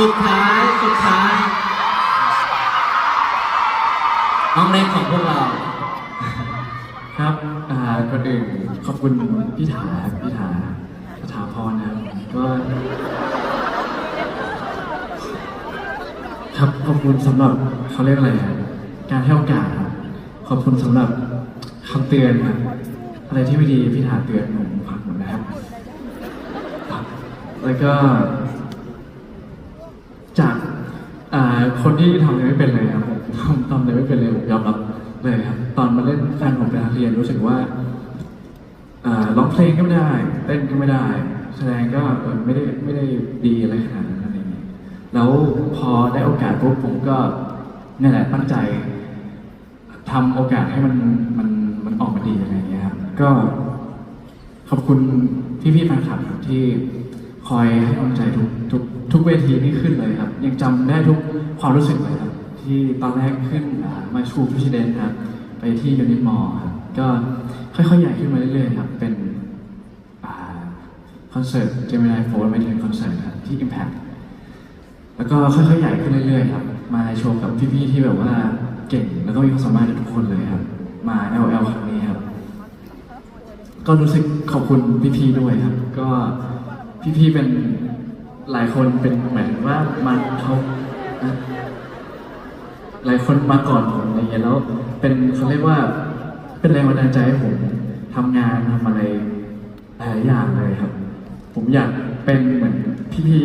สุดท้ายสุดท้ายน้องเล็กของพวกเรา ครับอ่าก่อนอื่นขอบคุณพี่ถาพี่ถาสถาพรนะครับก็ครับขอบคุณสำหรับเขาเรียกอะไรอะการให้โอกาสครับขอบคุณสำหรับคำเตือนครับอะไรที่ไม่ดีพี่ถาเตือนผมฟังหมดนะครับครับแล้วก็ จากอ่าคนที่ทำอะไรไม่เป็นเลยครับผมทำทำอะไรไม่เป็นเลยผมยอมรับเลยครับตอนมาเล่นแฟนผมเป็นนักเรียนรู้สึกว่าอ่าร้องเพลงก็ไม่ได้เต้นก็ไม่ได้ แสดงก็เออไม่ได้ไม่ได้ดีอะไรขนาดนั้นอะไรเงี้ยแล้วพอได้โอกาสปุ๊บผมก็นี่แหละตั้งใจทำโอกาสให้มันมันมันออกมาดีอะไรเงี้ยครับก็ขอบคุณพี่พี่ๆแฟนคลับครับที่ คอยให้กำลังใจทุกทุกทุกเวทีที่ขึ้นเลยครับ ยังจำได้ทุกความรู้สึกเลยครับ ที่ตอนแรกขึ้นมาชูพิชิเดนครับ ไปที่ยูนิมอลครับก็ค่อยๆใหญ่ขึ้นมาเรื่อยๆครับ เป็นอ่าคอนเสิร์ตเจมินายโฟร์ไม่ถึงคอนเสิร์ตครับที่ Impact แล้วก็ค่อยๆใหญ่ขึ้นเรื่อยๆครับ มาโชว์กับพี่ๆที่แบบว่าเก่งแล้วก็มีความสามารถทุกคนเลยครับ มา LL ครั้งนี้ครับ ก็รู้สึกขอบคุณพี่ๆด้วยครับ ก็ พี่ๆเป็นหลายคนเป็นหมายถึงว่ามาเขาหลายคนมาก่อนผมอะไรเงี้ยแล้วเป็นเขาเรียกว่าเป็นแรงบันดาลใจให้ผมทำงานทำอะไรหลายอย่างเลยครับ ผมอยากเป็นเหมือนพี่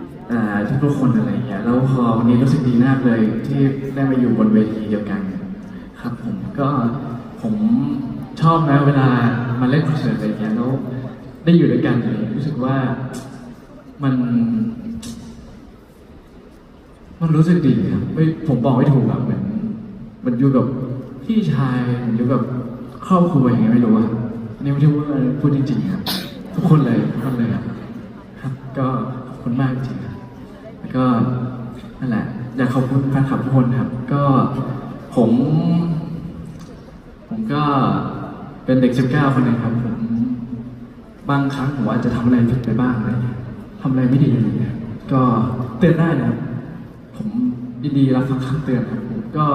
ๆทุกคนอะไรเงี้ยแล้วพอวันนี้รู้สึกดีมากเลยที่ได้มาอยู่บนเวทีเดียวกัน ครับผมก็ผมชอบนะเวลามาเล่นคอนเสิร์ตอะไรอย่างเงี้ยแล้วได้อยู่ด้วยกันเลยรู้สึก มัน มันรู้สึกดีครับไม่ผมบอกไม่ถูกอะเหมือนมันอยู่กับพี่ชายมันอยู่กับครอบครัวอย่างเงี้ยไม่รู้อะอันนี้ไม่ได้พูดพูดจริงๆครับทุกคนเลยทุกคนเลยครับครับ ก็ขอบคุณมากจริงๆครับแล้วก็นั่นแหละ อยากขอบคุณแฟนคลับทุกคนครับ ก็ผม ผมก็เป็นเด็ก19คนหนึงครับผม บางครั้งผมอาจจะทำอะไรผิดไปบ้างอะไรเงี้ยทำอะไรไม่ดีอะไรเงี้ยก็เตือนได้นะครับผมยินดีรับฟังคำเตือนครับผมก็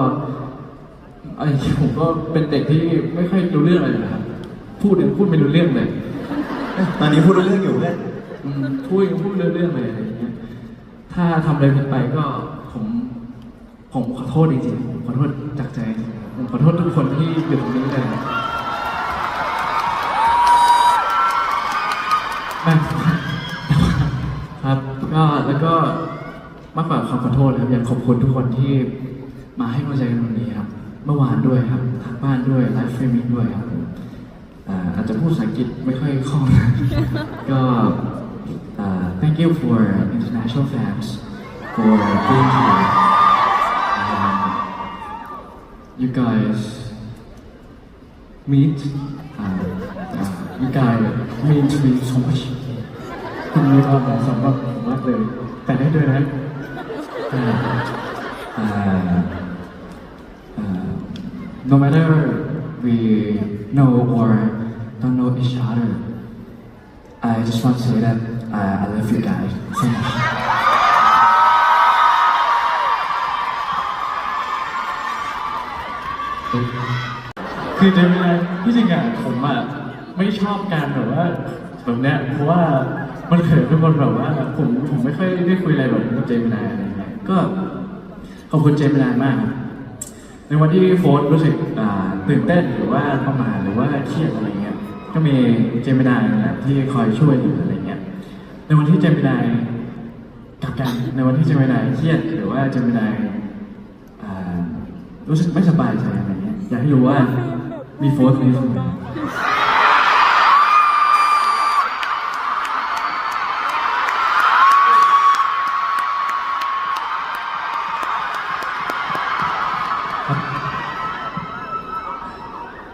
ไอ้ผมก็เป็นเด็กที่ไม่ค่อยรู้เรื่องอะไรเลยนะครับพูดยังพูดไม่รู้เรื่องเลยตอนนี้พูดเรื่องอยู่เพื่อนอืมพูดยังพูดเรื่องเรื่องเลยอะไรอย่างเงี้ย ถ้าทำอะไรผิดไปก็ผมผมขอโทษจริงๆผมขอโทษจากใจจริงๆผมขอโทษทุกคนที่อยู่ตรงนี้เลย มากกว่าความขอโทษนะครับอยากขอบคุณทุกคนที่มาให้กำลังใจกันวันนี้ครับ เมื่อวานด้วยครับทางบ้านด้วยไลฟ์เฟรมิงด้วยครับอ่าอาจจะพูดภาษาอังกฤษไม่ค่อยคล่องนะก็อ่า thank you for international fans for being here um, you guys meet uh, uh, you guys mean to me so much คุณมีความสำหรับผมมากเลย แต่ได้ด้วยนะ no matter we know or don't know each other I just want to say that uh, I love you guys so much คือจะเป็นอะไรที่จริงอะผมอะไม่ชอบการแบบว่าแบบเนี้ยเพราะว่ามันเขินทุกคนแบบว่าผมผมไม่ค่อยได้คุยอะไรแบบนี้กับเจมินายอะไรเงี้ย ก็ขอบคุณเจมินายมาก ในวันที่โฟนรู้สึกตื่นเต้นหรือว่าประหมาหรือว่าเครียดอะไรเงี้ย ก็มีเจมินายนั่นแหละที่คอยช่วยเหลือะไรเงี้ย ในวันที่เจมินายกลับกันในวันที่เจมินายเครียดหรือว่าเจมินายรู้สึกไม่สบายใจอะไรเงี้ย อยากให้รู้ว่ามีโฟร์ตรงนี้เสมอ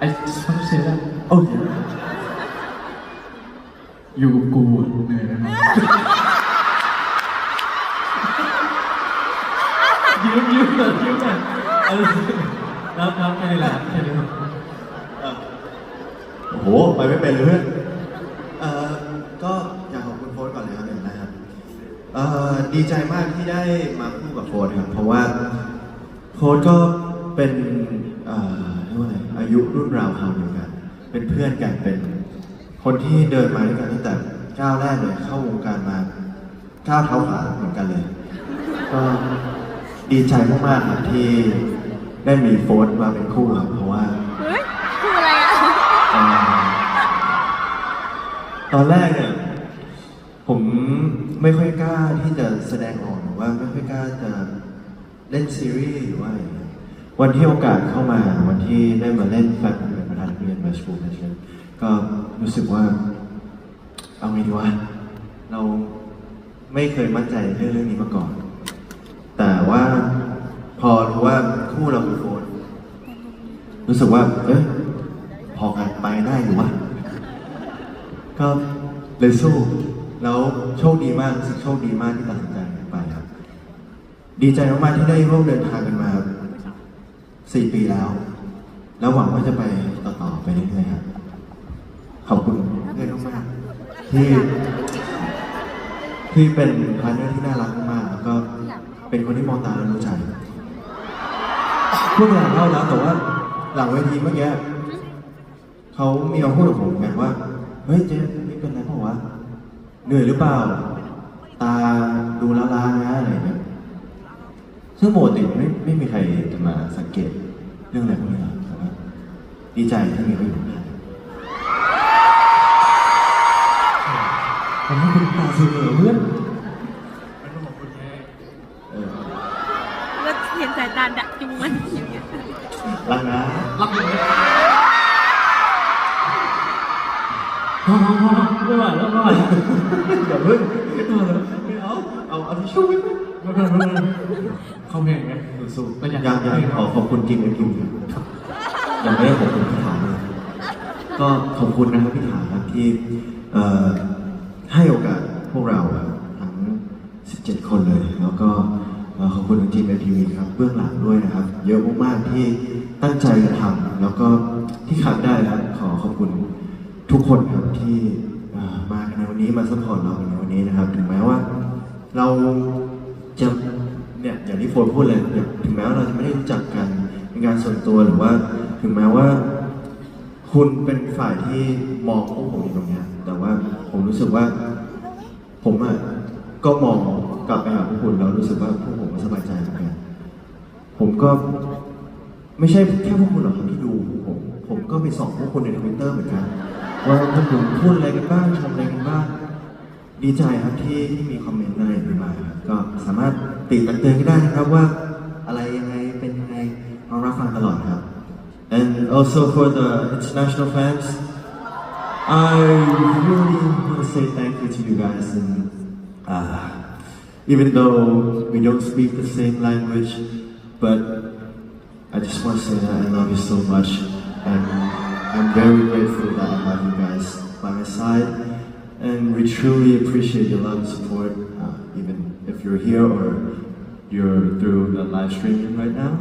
I just want to say that โอเคอยู่กับกูเหนื่อยแล้วนะยืมยืมยืมยเออรับรับแค่นี้แหละแค่นี้แหละโอ้โห ไปไม่เป็นเลยเพื่อนเอ่อก็อยากขอบคุณโค้ชก่อนเลยครับหนึ่งนะครับเอ่อดีใจมากที่ได้มาคู่กับโฟร์ครับ เพราะว่าโฟร์ก็เป็นเอ่อเรียกว่า อะไรอายุรุ่นราวคราวเดียวกัน เป็นเพื่อนกันเป็น คนที่เดินมาด้วยกันตั้งแต่ก้าวแรกเลยเข้าวงการมาก้าวเท้าขวาเหมือนกันเลยก็ดีใจมากๆครับที่ได้มีโฟร์มาเป็นคู่ครับเพราะว่าเฮ้ยคืออะไรอะเอ่อตอนแรกเนี่ยผมไม่ค่อยกล้าที่จะแสดงออกหรือว่าไม่ค่อยกล้าจะเล่นซีรีส์หรือว่าอะไรอย่างเงี้ย วันที่โอกาสเข้ามาวันที่ได้มาเล่นแฟนผมเป็นประธานเรียนมาสกูลเชนก็รู้สึกว่า เอาไงดีวะเราไม่เคยมั่นใจเรื่องเรื่องนี้มาก่อน แต่ว่าพอรู้ว่าคู่เราคือโฟนรู้สึกว่า เอ๊ะพอกันไปได้หรือวะก็เลยสู้แล้วโชคดีมากรู้สึกโชคดีมากที่ตัดสินใจไปครับ ดีใจมากๆที่ได้ร่วมเดินทางกัน สี่ปีแล้ว แล้วหวังว่าจะไปต่อๆไปเรื่อยๆครับ ขอบคุณเพื่อนมากๆที่ที่เป็นพาร์ทเนอร์ที่น่ารักมากๆแล้วก็เป็นคนที่มองตาแล้วรู้ใจพูดหลังเล่าแล้วแต่ว่าหลังเวทีเมื่อกี้เขามีมาพูดกับผมเหมือนกันว่า เฮ้ยเจมส์นี่เป็นไรเปล่าวะเหนื่อยหรือเปล่า ตาดูล้าๆนะอะไรเงี้ย ซึ่งปกติไม่ไม่มีใครจะมาสังเกตเรื่องอะไรพวกนี้หรอกแต่ว่าดีใจที่มีเขาอยู่ข้างๆ ผมให้คุณตาสูเหนือเพื่อนเออแล้วเห็นสายตาดักจุงมันอย่างเงี้ยรักนะรับอยู่พอพอพอไม่ไหวแล้วไม่ไหวแล้วอย่าเพิ่งไม่เอาเอาเอาทิชชู่ไว้ไหมไม่เป็นไรไม่ เป็นไรเข้าเพลงไงสู้ก็อยากยังยังขอขอบคุณจริงเลยจริงครับยังไม่ได้ขอบคุณพี่ถามเลยก็ขอบคุณนะครับพี่ถามครับที่เอ่อให้โอกาสพวกเราครับทั้ง 17 คนเลย แล้วก็เอ่อขอบคุณจริงในทีวีครับเบื้องหลังด้วยนะครับ เยอะมากๆที่ตั้งใจทำแล้วก็ที่ขาดได้ครับขอขอบคุณทุกคนครับที่เอ่อมากันในวันนี้มาสปอร์ตเราในวันนี้นะครับ ถึงแม้ว่า เรา จะเนี่ยอย่างที่โฟนพูดเลยเนี่ยถึงแม้ว่าเราจะไม่ได้รู้จักกันเป็นการส่วนตัวหรือว่า ถึงแม้ว่า คุณเป็นฝ่ายที่มองพวกผมอยู่ตรงเนี้ยแต่ว่าผมรู้สึกว่า ผมอะก็มองกลับไปหาพวกคุณแล้วรู้สึกว่าพวกผมก็สบายใจเหมือนกันผมก็ไม่ใช่แค่พวกคุณหรอกครับที่ดูผม ผมก็ไปส่องพวกคุณในทวิตเตอร์เหมือนกันว่าพวกคุณพูดอะไรกันบ้างชมอะไรกันบ้าง ดีใจครับที่ที่มีคอมเมนต์อะไรอย่างนี้มาครับก็สามารถติตักเตือนก็ได้นะครับว่าอะไรยังไงเป็นยังไงเรารับฟังตลอดครับ and also for the international fans I really want to say thank you to you guys and uh, even though we don't speak the same language but I just want to say that I love you so much and I'm very grateful that I have you guys by my side and we truly appreciate your love and support, uh, even if you're here or you're through the live streaming right now.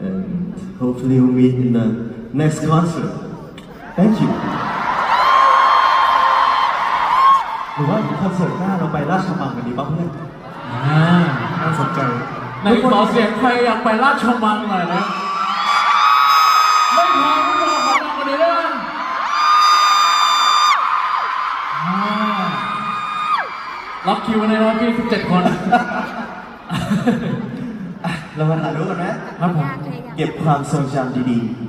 And hopefully we'll meet in the next concert. Thank you. หรือว่าคอนเสิร์ตหน้าเราไปราชมังกันดีป่ะเพื่อน อ่า น่าสนใจ ไหนขอเสียงใครอยากไปราชมังหน่อยนะ รับคิวในรอบที่17 คน เรามาถ่ายรูปกันไหมครับผม เก็บความทรงจำดีๆ